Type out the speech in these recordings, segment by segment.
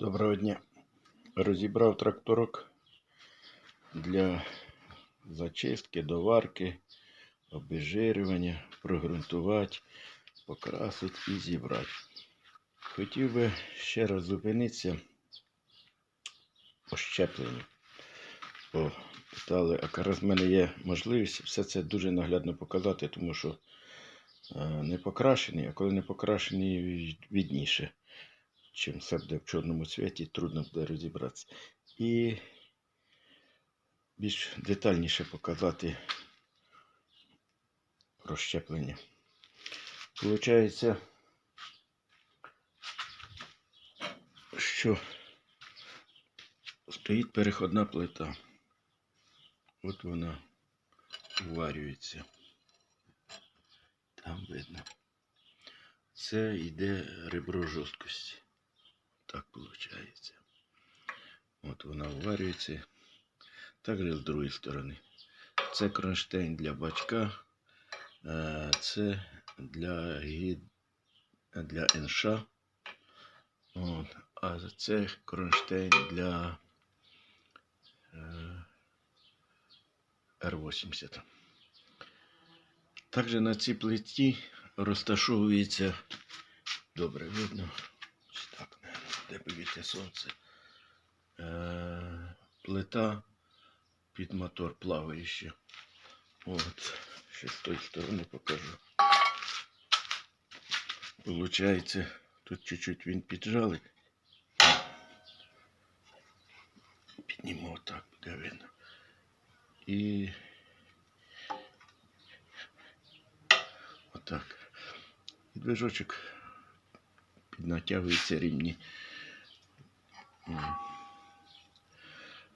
Доброго дня. Розібрав тракторок для зачистки, доварки, обезжирювання, прогрунтувати, покрасити і зібрати. Хотів би ще раз зупинитися по щепленню. Бо питали, а якраз в мене є можливість все це дуже наглядно показати, тому що е, не покрашений, а коли не покрашений, від- відніше все буде в чорному цвіті, трудно буде розібратися. І більш детальніше показати розщеплення. Получається, що стоїть переходна плита. От вона уварюється. Там видно. Це йде ребро жорсткості. Так виходить. От вона вварюється. Також з другої сторони. Це кронштейн для бачка. е, Це для гід... для НШ. От. А це кронштейн для е, Р-80. Також на цій плиті розташовується добре видно. Ось так, наверно, де повітря сонце. Е, плита під мотор плаваюча. От, ще з тої сторони покажу. Получається, тут чуть-чуть він піджалий. Підніму так, буде видно. І отак. І движочок піднатягується рівні.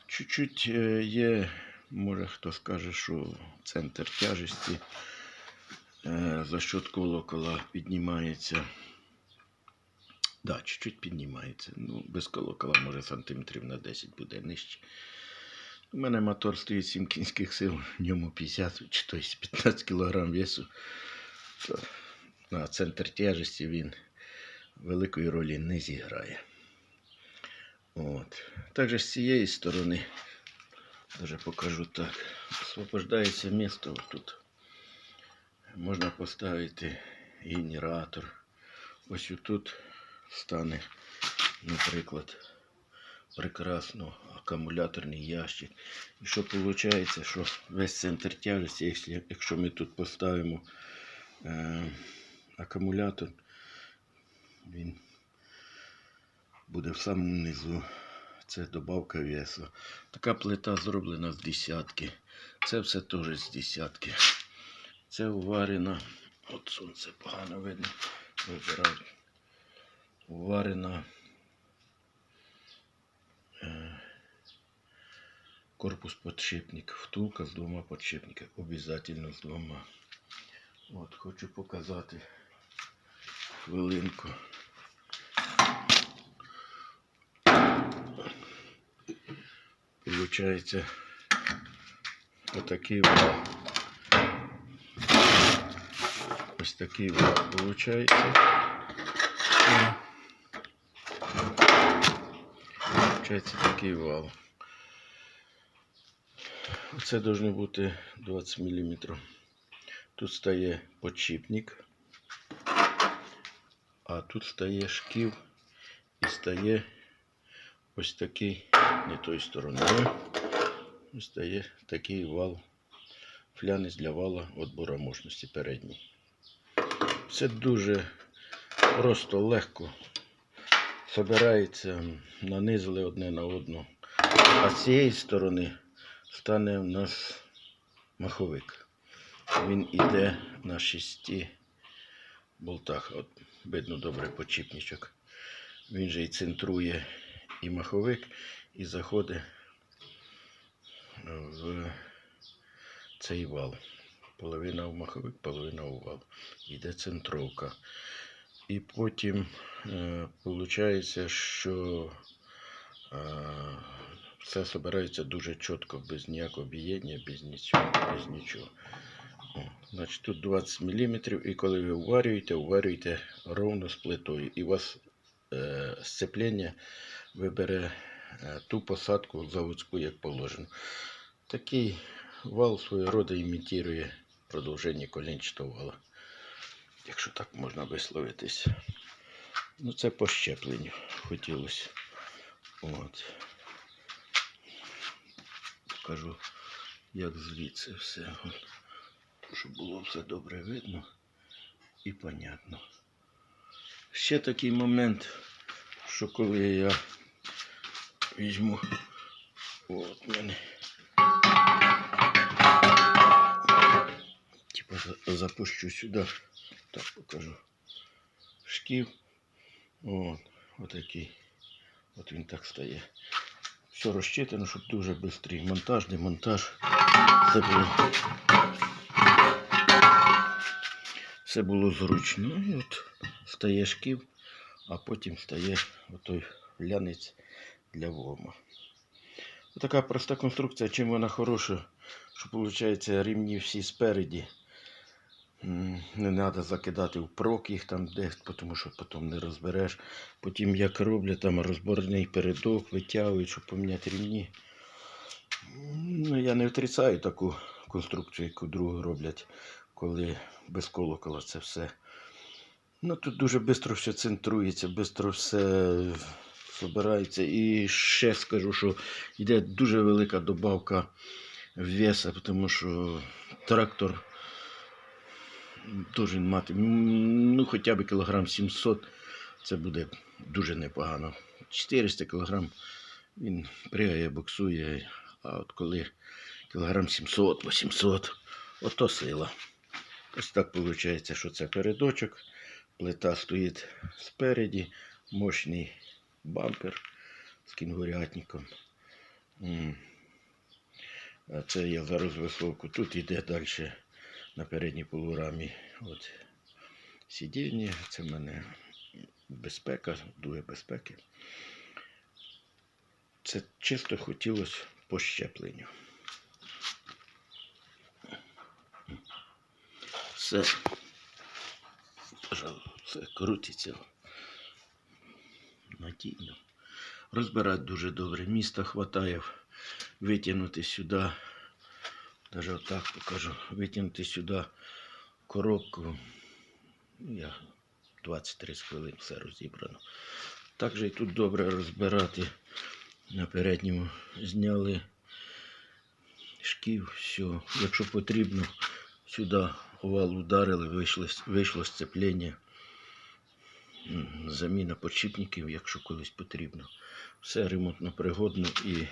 Чуть-чуть е, є, може хто скаже, що центр тяжесті е, за счет колокола піднімається. Да, чуть-чуть піднімається. Ну, без колокола, може, сантиметрів на 10 буде нижче. У мене мотор стоїть 7 кінських сил, в ньому 50 чи то 15 кг весу. То на центр тяжесті він великої ролі не зіграє. От. Також з цієї сторони, даже покажу так, освобождається місто тут. Можна поставити генератор. Ось тут стане, наприклад, прекрасно акумуляторний ящик. І що виходить, що весь центр тяжесті, якщо, ми тут поставимо е, акумулятор, він буде в самому низу. Це добавка весу. Така плита зроблена з десятки. Це все теж з десятки. Це уварена. От сонце погано видно. Вибираю. Уварена е, корпус подшипник. Втулка з двома подшипниками. Обязательно з двома. От, хочу показати хвилинку. Получається отакий вал. Ось такий вал получається. Получається такий вал. Це должно бути 20 мм. Тут стає подшипник, а тут стає шків і стає ось такий, не тою стороною. Ось стає такий вал, флянець для вала отбора мощності передній. Це дуже просто легко. Собирається, нанизали одне на одну. А з цієї сторони стане в нас маховик. Він іде на шести болтах. От видно добре почіпничок. Він же і центрує і маховик, і заходить в цей вал. Половина в маховик, половина в вал. Йде центровка. І потім е, виходить, що е, все збирається дуже чітко, без ніякого бієння, без нічого. Без нічого. О, Значить, тут 20 мм, і коли ви уварюєте, уварюєте ровно з плитою. І у вас е, сцеплення вибере е, ту посадку заводську, як положено. Такий вал свого роду імітує продовження колінчатого вала, якщо так можна висловитись. Ну, це по щепленню хотілося. От. Покажу, як звідси все. Щоб було все добре видно і понятно. Ще такий момент, що коли я візьму от мене. Типа запущу сюди, так покажу. Шків. От, отакий. От він так стає. Все розчитано, щоб дуже швидкий монтаж, демонтаж. Це було. Все було зручно. І от стає шків, а потім стає отой лянець для вома. Така проста конструкція, чим вона хороша, що виходить рівні всі спереді. Не треба закидати впрок їх там десь, тому що потім не розбереш. Потім як роблять там розборний передок, витягують, щоб поміняти рівні. Ну, я не отрицаю таку конструкцію, яку другу роблять, коли без колокола це все. Ну, тут дуже швидко все центрується, швидко все збирається. І ще скажу, що йде дуже велика добавка веса, тому що трактор должен мати ну, хоча б кілограм 700, це буде дуже непогано. 400 кілограм він пригає, боксує, а от коли кілограм 700, 800, ото сила. Ось так виходить, що це передочок, плита стоїть спереді, мощний бампер з кінгурятником. Це я зараз висовку. Тут йде далі на передній полурамі. От сидіння, це в мене безпека, дує безпеки. Це чисто хотілося по щепленню. Все. Пожалуй, все крутиться. Надійно. Розбирати дуже добре. Міста хватає витягнути сюди. Даже отак покажу. Витягнути сюди коробку. Ну, Я 20-30 хвилин все розібрано. Так же і тут добре розбирати. На передньому зняли шків, все. Якщо потрібно, сюди овал ударили, вийшло, вийшло сцеплення. Заміна подшипників, якщо колись потрібно. Все ремонтно пригодно і е,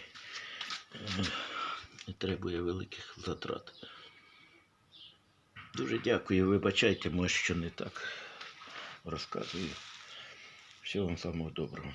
не требує великих затрат. Дуже дякую, вибачайте, може, що не так розказую. Всього вам самого доброго.